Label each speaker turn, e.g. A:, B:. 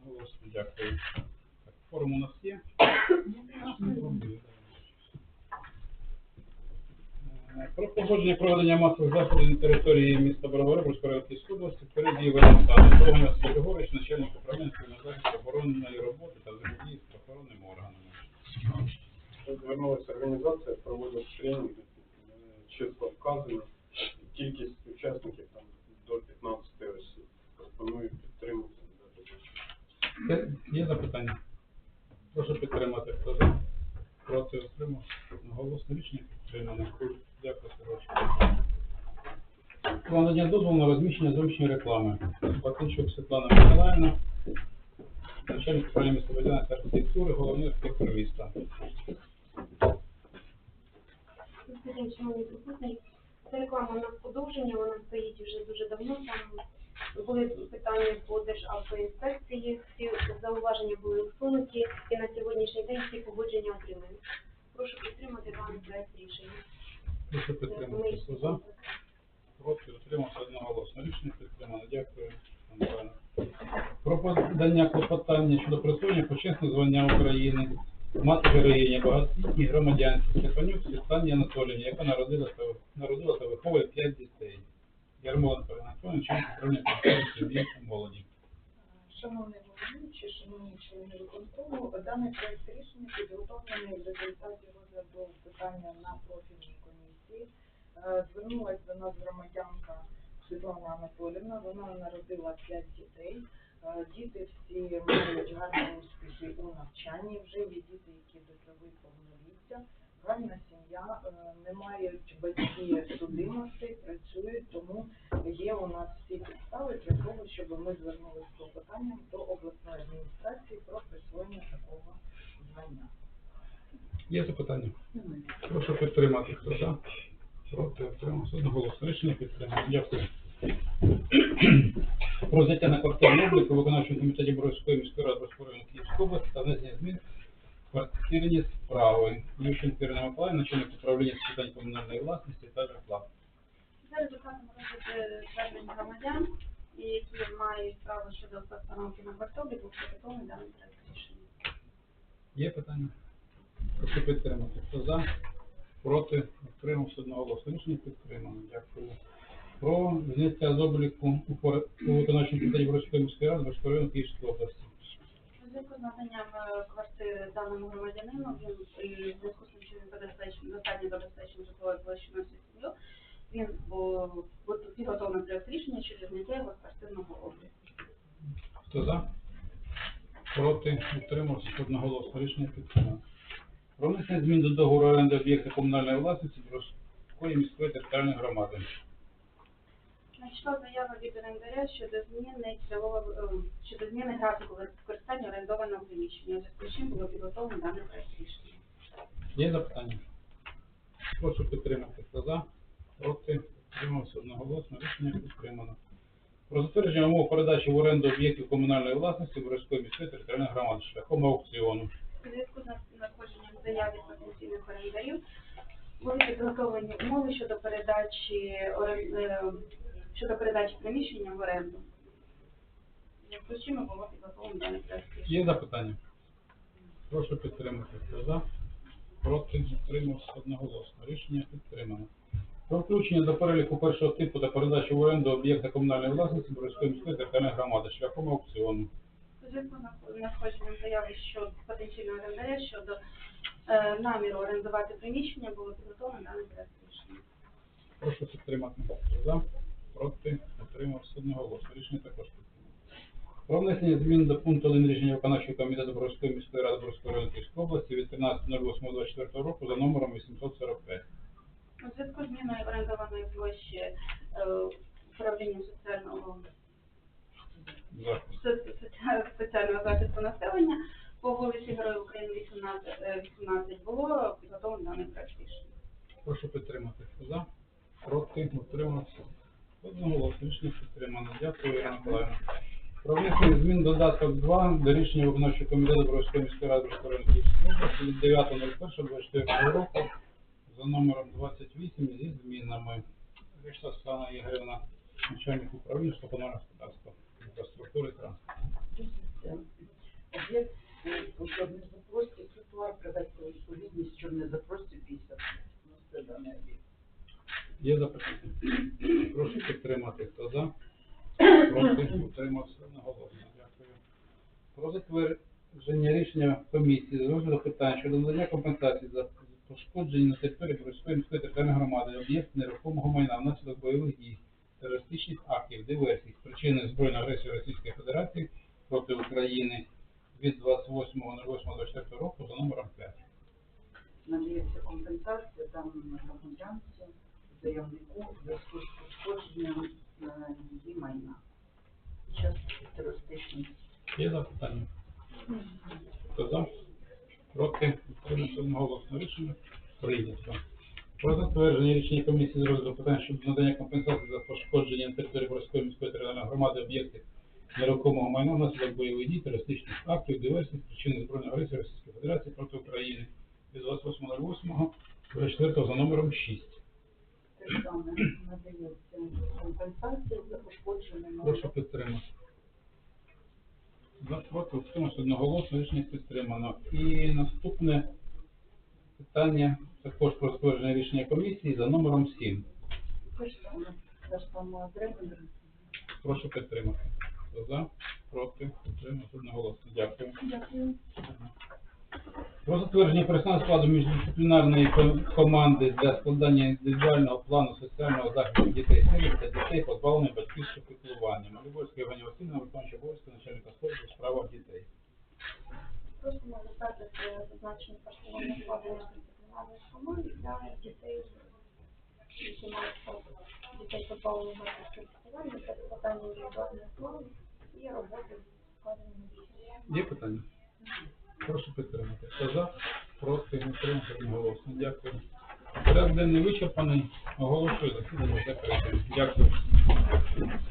A: Голосно, дякую. Форум у нас є. Про погодження проведення масових заходів на території міста Бровари, Київської області, перед воєнним станом. Довгань Василь начальник управління захисту оборонної роботи та взаємодії з правоохоронними органами.
B: Звернулася організація, проводять тренінги, е, число вказано, кількість учасників там до 15
A: Є- запитання? Прошу підтримати. Хто за? Проти отримав. Голосне рішення підтримано. Дякую, Сорочко. Про надання дозволу на розміщення зовнішньої реклами. Батинчук Світлана Миколаївна, начальник управління містобудівної архітектури, головний архітектор міста.
C: Це реклама на подовження, вона стоїть вже дуже давно. Там були питання по Державтоінспекції, всі зауваження були усунуті, і на сьогоднішній день всі погодження отримані. Прошу підтримати даний проект рішення.
A: Прошу підтримати. Хто за? Проти утримався одноголосно. Рішення підтримано. Дякую. пане Про подання клопотання щодо присвоєння почесних звання України мати героїні багатій громадянці Степанюк Світлані Анатоліївні, яка народила та, народила та виховує п'ять дітей. Ярмоленко Анатолій, начальник управління молоді.
D: Шановний головуючий, шановні члени виконкому, даний проект рішення підготовлений в результаті розгляду питання на профільній комісії. Е, Звернулася до нас громадянка Світлана Анатолівна, вона народила п'ять дітей. Е, Діти всі мають гарні успіхи у навчанні, вже є діти, які досягли повноліття. Гарна сім'я, е, не мають батьки судимостей, працюють, тому є у нас всі підстави для того, щоб ми звернулися з клопотанням до обласної адміністрації про присвоєння такого звання.
A: Є запитання? Прошу підтримати. Хто за? Проти отримався одноголосно. Рішення підтримано. Дякую. Про взяття на квартирну обліку виконавчого комітеті Боровської міської ради розпорядження Київської області та внесення змін квартирні справи. Ющенко Ірина Миколаївна, начальник управління з питань комунальної власності та житла.
C: За результатом розгляду звернень громадян, які мають право щодо постановки на квартирі, був підготовлений даний проект рішення.
A: Є питання? Прошу підтримати. Хто за? Проти? Утримався одноголосно. Рішення підтримано. Дякую. Про зняття з обліку у виконавчому комітеті Боровської міської ради розпорядження Київської області.
C: Наданням е, квартири даному громадянину, він і в зв'язку з він забезпечений, достатньо забезпечений житловою площею на всю сім'ю, він підготовлений проект рішення щодо зняття його квартирного обліку.
A: Хто за? Проти? Утримався одноголосно. Рішення підтримано. Про внесення змін до договору оренди об'єкта комунальної власності Боровської міської територіальної громади.
C: Надійшла заява від орендаря щодо зміни цільового е, щодо зміни графіку використання орендованого приміщення. Зв'язку з чим було підготовлено даний проект рішення.
A: Є запитання? Прошу підтримати. Хто за? Проти? Утримався одноголосно. Рішення підтримано. Про затвердження умов передачі в оренду об'єктів комунальної власності Боровської міської територіальної громади шляхом аукціону.
C: У зв'язку з надходженням заяв від потенційних орендарів були підготовлені умови щодо передачі е, щодо передачі приміщення в оренду. Зв'язку з чим було підготовлено даний проект.
A: Є запитання? Прошу підтримати. Хто за? Проти? Утримався одноголосно. Рішення підтримано. Про включення до переліку першого типу та передачу в оренду об'єкта комунальної власності Боровської міської територіальної громади шляхом аукціону.
C: Зв'язку надходженням заяви щодо потенційного орендаря щодо е, наміру орендувати приміщення було підготовлено даний проект рішення.
A: Прошу підтримати. За? Проти? Утримався одноголосно. Рішення також підтримано. Про внесення змін до пункту 1 рішення виконавчого комітету Боровської міської ради Боровської району Київської області від 13.08.24 року за номером 845.
C: У зв'язку з зміною орендованої площі е, управління соціального
A: Захист.
C: соціального захисту населення по вулиці Героїв України 18, е, 18 було підготовлено даний проект рішення.
A: Прошу підтримати. За? Проти? Утримався. Дякую, Ірина Миколаївна. Про внесення змін додаток 2 до рішення виконавчого комітету Боровської міської ради Київської області від 9.01.24 року за номером 28 зі змінами. Вийшла Світлана Ігорівна, начальник управління житлово-комунального господарства, інфраструктури і транспорту.
E: Це об'єкт у чорнозапрості тротуар привести у відповідність чорнозапрості 50. Ну, це даний об'єкт.
A: Є запитання? Прошу підтримати. Хто за? Проти? Утримався одноголосно. Дякую. Про затвердження рішення комісії з розгляду питань щодо надання компенсації за пошкодження на території Борської міської територіальної громади об'єкт нерухомого майна внаслідок бойових дій, терористичних актів, диверсій, спричинених збройної агресії Російської Федерації проти України від 28.08.24 року за номером 5.
E: Надається компенсація даному громадянцю, заявнику в зв'язку з
A: Є запитання? Хто за? Проти? Утримався одноголосно рішення прийнято. Про затвердження рішення комісії з розгляду питань щодо надання компенсації за пошкодження на території Борської міської територіальної громади об'єктів нерухомого майна внаслідок бойових дій, терористичних актів, диверсій, спричинених збройної агресії Російської Федерації проти України від 28.08.24 за номером 6.
E: Ж надається компенсація за пошкоджене
A: Прошу підтримати. За проти утримався одноголосно, рішення підтримано. І наступне питання також про затвердження рішення комісії за номером 7.
E: Те ж саме, та ж сама адреса.
A: Прошу підтримати. Хто за, проти, утримався одноголосно. Дякую.
E: Дякую.
A: Про затвердження персонального складу міждисциплінарної команди для складання індивідуального плану соціального захисту дітей сиріт та дітей, позбавлених батьківського піклування. Малюбольська Євгенія Васильівна, виконуюча обов'язки начальника служби у справах дітей.
C: Просимо затвердити зазначені персональні склади дисциплінарної команди для дітей, які мають дітей позбавлених батьківського піклування, це складання індивідуальних планів і роботи з складеними дітьми.
A: Є питання? Прошу підтримати. Хто за, проти, утримався одноголосно. Дякую. Зараз день не вичерпаний. Оголошую засідання закритим. Дякую.